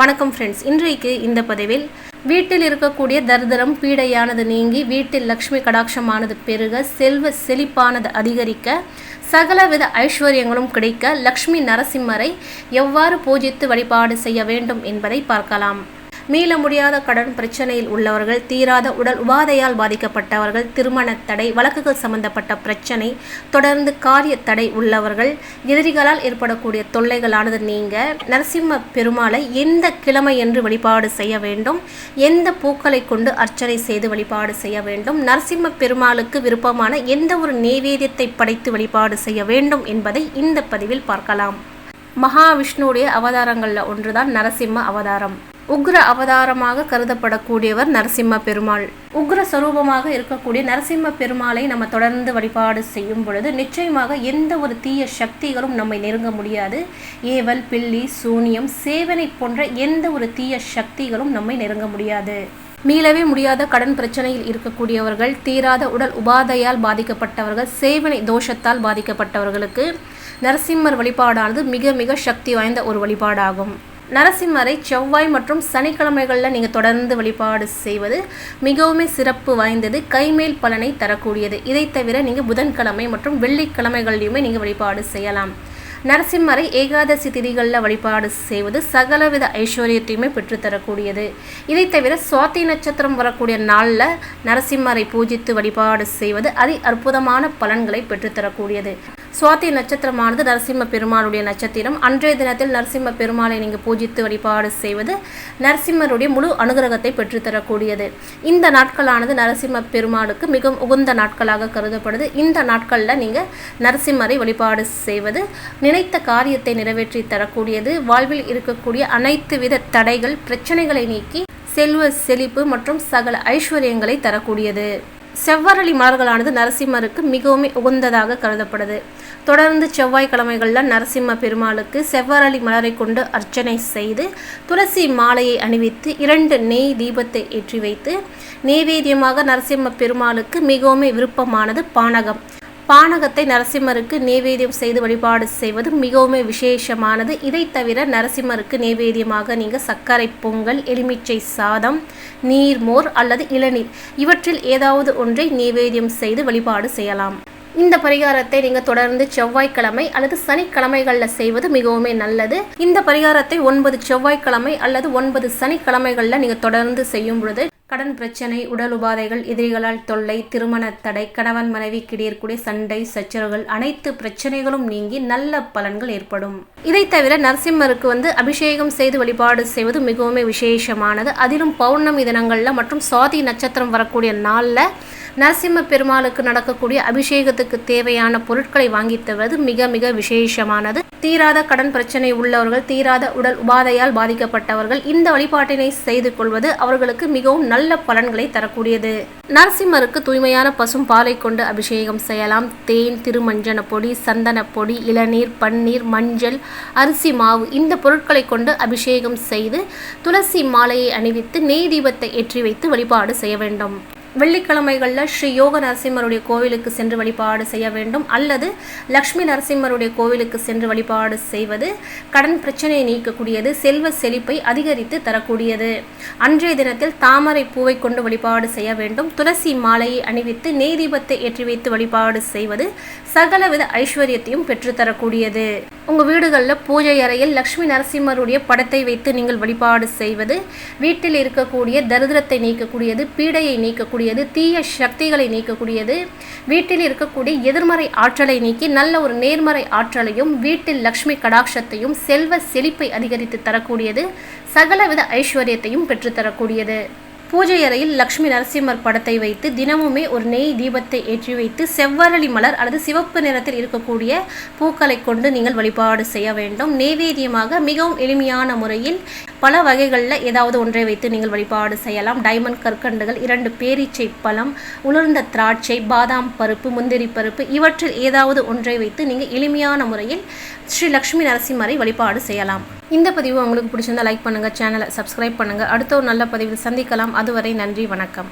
வணக்கம் ஃப்ரெண்ட்ஸ் இன்றைக்கு இந்த பதிவில் வீட்டில் இருக்கக்கூடிய தரித்திரம் பீடையானது நீங்கி வீட்டில் லக்ஷ்மி கடாட்சமானது பெருக செல்வ செழிப்பானது அதிகரிக்க சகலவித ஐஸ்வர்யங்களும் கிடைக்க லக்ஷ்மி நரசிம்மரை எவ்வாறு பூஜித்து வழிபாடு செய்ய வேண்டும் என்பதை பார்க்கலாம். மீள முடியாத கடன் பிரச்சனையில் உள்ளவர்கள் தீராத உடல் உபாதையால் பாதிக்கப்பட்டவர்கள் திருமண தடை வழக்குகள் சம்பந்தப்பட்ட பிரச்சனை தொடர்ந்து காரிய தடை உள்ளவர்கள் எதிரிகளால் ஏற்படக்கூடிய தொல்லைகளானது நீங்க. நரசிம்ம பெருமாளை எந்த கிழமை என்று வழிபாடு செய்ய வேண்டும்? எந்த பூக்களை கொண்டு அர்ச்சனை செய்து வழிபாடு செய்ய வேண்டும்? நரசிம்ம பெருமாளுக்கு விருப்பமான எந்த ஒரு நெய்வேத்தியத்தை படைத்து வழிபாடு செய்ய வேண்டும் என்பதை இந்த பதிவில் பார்க்கலாம். மகாவிஷ்ணுவுடைய அவதாரங்களில் ஒன்றுதான் நரசிம்ம அவதாரம். உக்ர அவதாரமாக கருதப்படக்கூடியவர் நரசிம்ம பெருமாள். உக்ர சுரூபமாக இருக்கக்கூடிய நரசிம்ம பெருமாளை நம்ம தொடர்ந்து வழிபாடு செய்யும் பொழுது நிச்சயமாக எந்த ஒரு தீய சக்திகளும் நம்மை நெருங்க முடியாது. ஏவல் பில்லி சூனியம் சேவனை போன்ற எந்த ஒரு தீய சக்திகளும் நம்மை நெருங்க முடியாது. மீளவே முடியாத கடன் பிரச்சனையில் இருக்கக்கூடியவர்கள் தீராத உடல் உபாதையால் பாதிக்கப்பட்டவர்கள் சேவனை தோஷத்தால் பாதிக்கப்பட்டவர்களுக்கு நரசிம்மர் வழிபாடானது மிக மிக சக்தி வாய்ந்த ஒரு வழிபாடாகும். நரசிம்மரை செவ்வாய் மற்றும் சனிக்கிழமைகளில் நீங்கள் தொடர்ந்து வழிபாடு செய்வது மிகவுமே சிறப்பு வாய்ந்தது. கைமேல் பலனை தரக்கூடியது. இதை தவிர நீங்கள் புதன்கிழமை மற்றும் வெள்ளிக்கிழமைகள்லையுமே நீங்கள் வழிபாடு செய்யலாம். நரசிம்மரை ஏகாதசி திதிகளில் வழிபாடு செய்வது சகலவித ஐஸ்வர்யத்தையுமே பெற்றுத்தரக்கூடியது. இதை தவிர சுவாத்தி நட்சத்திரம் வரக்கூடிய நாளில் நரசிம்மரை பூஜித்து வழிபாடு செய்வது அதி அற்புதமான பலன்களை பெற்றுத்தரக்கூடியது. சுவாதி நட்சத்திரமானது நரசிம்ம பெருமாளுடைய நட்சத்திரம். அன்றைய தினத்தில் நரசிம்ம பெருமாளை நீங்கள் பூஜித்து வழிபாடு செய்வது நரசிம்மருடைய முழு அனுகிரகத்தை பெற்றுத்தரக்கூடியது. இந்த நாட்களானது நரசிம்ம பெருமாளுக்கு மிகவும் உகந்த நாட்களாக கருதப்படுது. இந்த நாட்களில் நீங்கள் நரசிம்மரை வழிபாடு செய்வது நினைத்த காரியத்தை நிறைவேற்றி தரக்கூடியது. வாழ்வில் இருக்கக்கூடிய அனைத்து வித தடைகள் பிரச்சனைகளை நீக்கி செல்வ செழிப்பு மற்றும் சகல ஐஸ்வர்யங்களை தரக்கூடியது. செவ்வரளி மலர்களானது நரசிம்மருக்கு மிகவும் உகந்ததாக கருதப்படுது. தொடர்ந்து செவ்வாய்க்கிழமைகளில் நரசிம்ம பெருமாளுக்கு செவ்வரளி மலரை கொண்டு அர்ச்சனை செய்து துளசி மாலையை அணிவித்து இரண்டு நெய் தீபத்தை ஏற்றி வைத்து நெய்வேத்தியமாக நரசிம்ம பெருமாளுக்கு மிகவும் விருப்பமானது பானகம். பானகத்தை நரசிம்மருக்கு நேவேத்தியம் செய்து வழிபாடு செய்வது மிகவும் விசேஷமானது. இதை தவிர நரசிம்மருக்கு நேவேத்தியமாக நீங்கள் சர்க்கரை பொங்கல் எலுமிச்சை சாதம் நீர்மோர் அல்லது இளநீர் இவற்றில் ஏதாவது ஒன்றை நேவேத்தியம் செய்து வழிபாடு செய்யலாம். இந்த பரிகாரத்தை நீங்கள் தொடர்ந்து செவ்வாய்க்கிழமை அல்லது சனிக்கிழமைகளில் செய்வது மிகவும் நல்லது. இந்த பரிகாரத்தை ஒன்பது செவ்வாய்க்கிழமை அல்லது ஒன்பது சனிக்கிழமைகளில் நீங்கள் தொடர்ந்து செய்யும் பொழுது கடன் பிரச்சனை உடல் உபாதைகள் எதிரிகளால் தொல்லை திருமண தடை கணவன் மனைவி கிடையக்கூடிய சண்டை சச்சரவுகள் அனைத்து பிரச்சனைகளும் நீங்கி நல்ல பலன்கள் ஏற்படும். இதை தவிர நரசிம்மருக்கு வந்து அபிஷேகம் செய்து வழிபாடு செய்வது மிகவும் விசேஷமானது. அதிலும் பௌர்ணமி தினங்களில் மற்றும் சுவாதி நட்சத்திரம் வரக்கூடிய நாளில் நரசிம்ம பெருமாளுக்கு நடக்கக்கூடிய அபிஷேகத்துக்கு தேவையான பொருட்களை வாங்கி தருவது மிக மிக விசேஷமானது. தீராத கடன் பிரச்சனை உள்ளவர்கள் தீராத உடல் உபாதையால் பாதிக்கப்பட்டவர்கள் இந்த வழிபாட்டினை செய்து கொள்வது அவர்களுக்கு மிகவும் நல்ல பலன்களை தரக்கூடியது. நரசிம்மருக்கு தூய்மையான பசும் பாலை கொண்டு அபிஷேகம் செய்யலாம். தேன் திருமஞ்சன பொடி சந்தன பொடி இளநீர் பன்னீர் மஞ்சள் அரிசி மாவு இந்த பொருட்களை கொண்டு அபிஷேகம் செய்து துளசி மாலையை அணிவித்து நெய் தீபத்தை ஏற்றி வைத்து வழிபாடு செய்ய வேண்டும். வெள்ளிக்கிழமைகளில் ஸ்ரீ யோக நரசிம்மருடைய கோவிலுக்கு சென்று வழிபாடு செய்ய வேண்டும். அல்லது லக்ஷ்மி நரசிம்மருடைய கோவிலுக்கு சென்று வழிபாடு செய்வது கடன் பிரச்சனையை நீக்கக்கூடியது செல்வ செழிப்பை அதிகரித்து தரக்கூடியது. அன்றைய தினத்தில் தாமரை பூவை கொண்டு வழிபாடு செய்ய வேண்டும். துளசி மாலையை அணிவித்து நெய்தீபத்தை ஏற்றி வைத்து வழிபாடு செய்வது சகலவித ஐஸ்வர்யத்தையும் பெற்றுத்தரக்கூடியது. உங்கள் வீடுகளில் பூஜை அறையில் லக்ஷ்மி நரசிம்மருடைய படத்தை வைத்து நீங்கள் வழிபாடு செய்வது வீட்டில் இருக்கக்கூடிய தரித்திரத்தை நீக்கக்கூடியது பீடையை நீக்கக்கூடியது தீய சக்திகளை நீக்கக்கூடியது வீட்டில் இருக்கக்கூடிய எதிர்மறை ஆற்றலை நீக்கி நல்ல ஒரு நேர்மறை ஆற்றலையும் வீட்டில் லக்ஷ்மி கடாட்சத்தையும் செல்வ செழிப்பை அதிகரித்து தரக்கூடியது சகலவித ஐஸ்வர்யத்தையும் பெற்றுத்தரக்கூடியது பூஜை அறையில் லக்ஷ்மி நரசிம்மர் படத்தை வைத்து தினமுமே ஒரு நெய் தீபத்தை ஏற்றி வைத்து செவ்வரளி மலர் அல்லது சிவப்பு நிறத்தில் இருக்கக்கூடிய பூக்களை கொண்டு நீங்கள் வழிபாடு செய்ய வேண்டும். நெய்வேதியமாக மிகவும் எளிமையான முறையில் பல வகைகளில் ஏதாவது ஒன்றை வைத்து நீங்கள் வழிபாடு செய்யலாம். டைமண்ட் கற்கண்டுகள் இரண்டு பேரீச்சை பழம் உலர்ந்த திராட்சை பாதாம் பருப்பு முந்திரி பருப்பு இவற்றில் ஏதாவது ஒன்றை வைத்து நீங்கள் எளிமையான முறையில் ஸ்ரீ லக்ஷ்மி நரசிம்மரை வழிபாடு செய்யலாம். இந்த பதிவு உங்களுக்கு பிடிச்சிருந்தா லைக் பண்ணுங்கள் சேனலை சப்ஸ்கிரைப் பண்ணுங்கள் அடுத்த ஒரு நல்ல பதிவில் சந்திக்கலாம். அதுவரை நன்றி வணக்கம்.